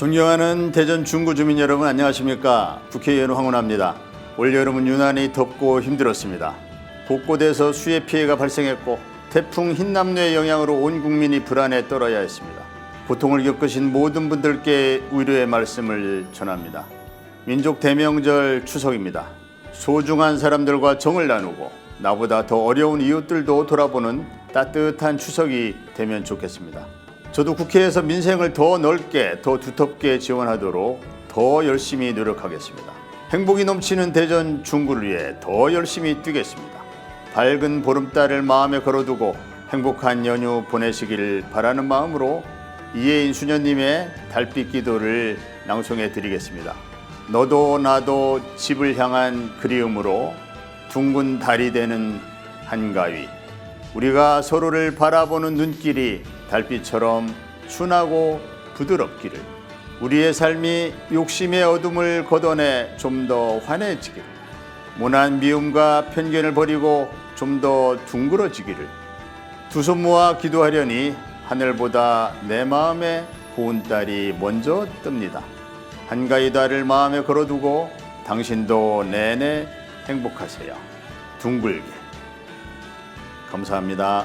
존경하는 대전 중구 주민 여러분 안녕하십니까? 국회의원 황운하입니다. 올 여름은 유난히 덥고 힘들었습니다. 곳곳에서 수해 피해가 발생했고 태풍 흰남노의 영향으로 온 국민이 불안에 떨어야 했습니다. 고통을 겪으신 모든 분들께 위로의 말씀을 전합니다. 민족 대명절 추석입니다. 소중한 사람들과 정을 나누고 나보다 더 어려운 이웃들도 돌아보는 따뜻한 추석이 되면 좋겠습니다. 저도 국회에서 민생을 더 넓게, 더 두텁게 지원하도록 더 열심히 노력하겠습니다. 행복이 넘치는 대전 중구를 위해 더 열심히 뛰겠습니다. 밝은 보름달을 마음에 걸어두고 행복한 연휴 보내시길 바라는 마음으로 이혜인 수녀님의 달빛 기도를 낭송해 드리겠습니다. 너도 나도 집을 향한 그리움으로 둥근 달이 되는 한가위 우리가 서로를 바라보는 눈길이 달빛처럼 순하고 부드럽기를 우리의 삶이 욕심의 어둠을 걷어내 좀 더 환해지기를 무난 미움과 편견을 버리고 좀 더 둥그러지기를 두 손 모아 기도하려니 하늘보다 내 마음에 고운 딸이 먼저 뜹니다. 한가위 달을 마음에 걸어두고 당신도 내내 행복하세요. 둥글게. 감사합니다.